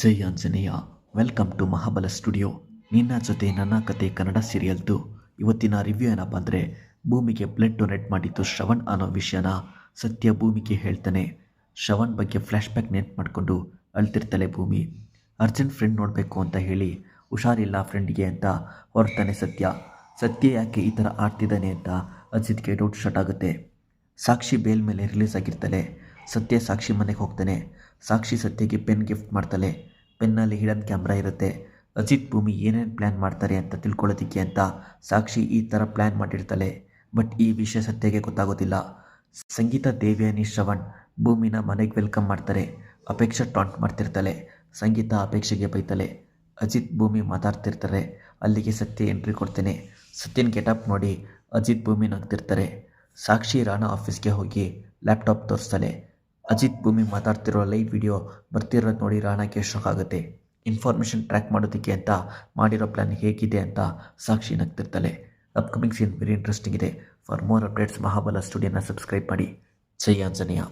Jai Anjaneya. Welcome to Mahabala studio ನಿನ್ನ ಜೊತೆ ನನ್ನ ಕತೆ ಕನ್ನಡ ಸೀರಿಯಲ್ದು ಇವತ್ತಿನ ರಿವ್ಯೂ ಏನಪ್ಪ ಅಂದರೆ, ಭೂಮಿಗೆ ಬ್ಲಡ್ ಡೊನೇಟ್ ಮಾಡಿದ್ದು ಶ್ರವಣ್ ಅನ್ನೋ ವಿಷಯನ ಸತ್ಯ ಭೂಮಿಗೆ ಹೇಳ್ತಾನೆ. ಶ್ರವಣ್ ಬಗ್ಗೆ ಫ್ಲ್ಯಾಶ್ ಬ್ಯಾಕ್ ನೆನ್ಪು ಮಾಡಿಕೊಂಡು ಅಳ್ತಿರ್ತಾಳೆ ಭೂಮಿ. ಅರ್ಜೆಂಟ್ ಫ್ರೆಂಡ್ ನೋಡಬೇಕು ಅಂತ ಹೇಳಿ, ಹುಷಾರಿಲ್ಲ ಫ್ರೆಂಡಿಗೆ ಅಂತ ಹೊರತಾನೆ ಸತ್ಯ. ಸತ್ಯ ಯಾಕೆ ಈ ಥರ ಆಡ್ತಿದ್ದಾನೆ ಅಂತ ಅಜಿತ್ಗೆ ಡೌಟ್ ಶಟ್ ಆಗುತ್ತೆ. ಸಾಕ್ಷಿ ಬೇಲ್ ಮೇಲೆ ರಿಲೀಸ್ ಆಗಿರ್ತಾಳೆ. ಸತ್ಯ ಸಾಕ್ಷಿ ಮನೆಗೆ ಹೋಗ್ತಾನೆ. ಸಾಕ್ಷಿ ಸತ್ಯಗೆ ಪೆನ್ ಗಿಫ್ಟ್ ಮಾಡ್ತಾಳೆ ಪೆನ್ನಲ್ಲಿ ಹಿಡನ್ ಕ್ಯಾಮ್ರಾ ಇರುತ್ತೆ. ಅಜಿತ್ ಭೂಮಿ ಏನೇನು ಪ್ಲ್ಯಾನ್ ಮಾಡ್ತಾರೆ ಅಂತ ತಿಳ್ಕೊಳ್ಳೋದಿಕ್ಕೆ ಅಂತ ಸಾಕ್ಷಿ ಈ ಥರ ಪ್ಲ್ಯಾನ್ ಮಾಡಿರ್ತಾಳೆ. ಬಟ್ ಈ ವಿಷಯ ಸತ್ಯಗೆ ಗೊತ್ತಾಗೋದಿಲ್ಲ. ಸಂಗೀತ ದೇವಿಯಾನಿ ಶ್ರವಣ್ ಭೂಮಿನ ಮನೆಗೆ ವೆಲ್ಕಮ್ ಮಾಡ್ತಾರೆ. ಅಪೇಕ್ಷೆ ಟಾಂಟ್ ಮಾಡ್ತಿರ್ತಾಳೆ. ಸಂಗೀತ ಅಪೇಕ್ಷೆಗೆ ಬೈತಾಳೆ ಅಜಿತ್ ಭೂಮಿ ಮಾತಾಡ್ತಿರ್ತಾರೆ. ಅಲ್ಲಿಗೆ ಸತ್ಯ ಎಂಟ್ರಿ ಕೊಡ್ತೇನೆ. ಸತ್ಯನ ಗೆಟಪ್ ನೋಡಿ ಅಜಿತ್ ಭೂಮಿ ನಗ್ತಿರ್ತಾರೆ. ಸಾಕ್ಷಿ ರಾಣಾ ಆಫೀಸ್ಗೆ ಹೋಗಿ ಲ್ಯಾಪ್ಟಾಪ್ ತೋರಿಸ್ತಾಳೆ. ಅಜಿತ್ ಭೂಮಿ ಮಾತಾಡ್ತಿರೋ ಲೈವ್ ವಿಡಿಯೋ ಬರ್ತಿರೋದು ನೋಡಿ ರಾಣಕ್ಕೆ ಶಾಕ್ ಆಗುತ್ತೆ. ಇನ್ಫಾರ್ಮೇಷನ್ ಟ್ರ್ಯಾಕ್ ಮಾಡೋದಕ್ಕೆ ಅಂತ ಮಾಡಿರೋ ಪ್ಲ್ಯಾನ್ ಹೇಗಿದೆ ಅಂತ ಸಾಕ್ಷಿ ನಗ್ತಿರ್ತಾಳೆ. ಅಪ್ಕಮಿಂಗ್ ಸೀನ್ ವೆರಿ ಇಂಟ್ರೆಸ್ಟಿಂಗ್ ಇದೆ. ಫಾರ್ ಮೋರ್ ಅಪ್ಡೇಟ್ಸ್ ಮಹಾಬಲ ಸ್ಟುಡಿಯೋನ ಸಬ್ಸ್ಕ್ರೈಬ್ ಮಾಡಿ. ಜೈ ಆಂಜನೇಯ.